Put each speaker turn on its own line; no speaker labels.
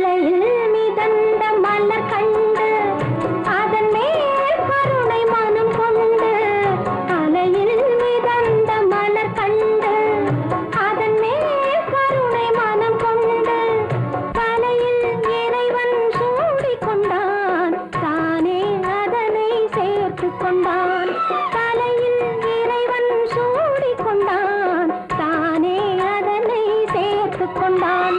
தலையில் மிதந்த மலர் கண்டு அதன் மேல் கருணை மனம் கொண்டு தலையில் மிதந்த மலர் கண்டு அதன் மேல் கருணை மனம் கொண்டு தலையில் இறைவன் சூடிக் கொண்டான் தானே அதனை சேர்த்துக் கொண்டான் தலையில் இறைவன் சூடிக் கொண்டான் தானே அதனை சேர்த்துக் கொண்டான்.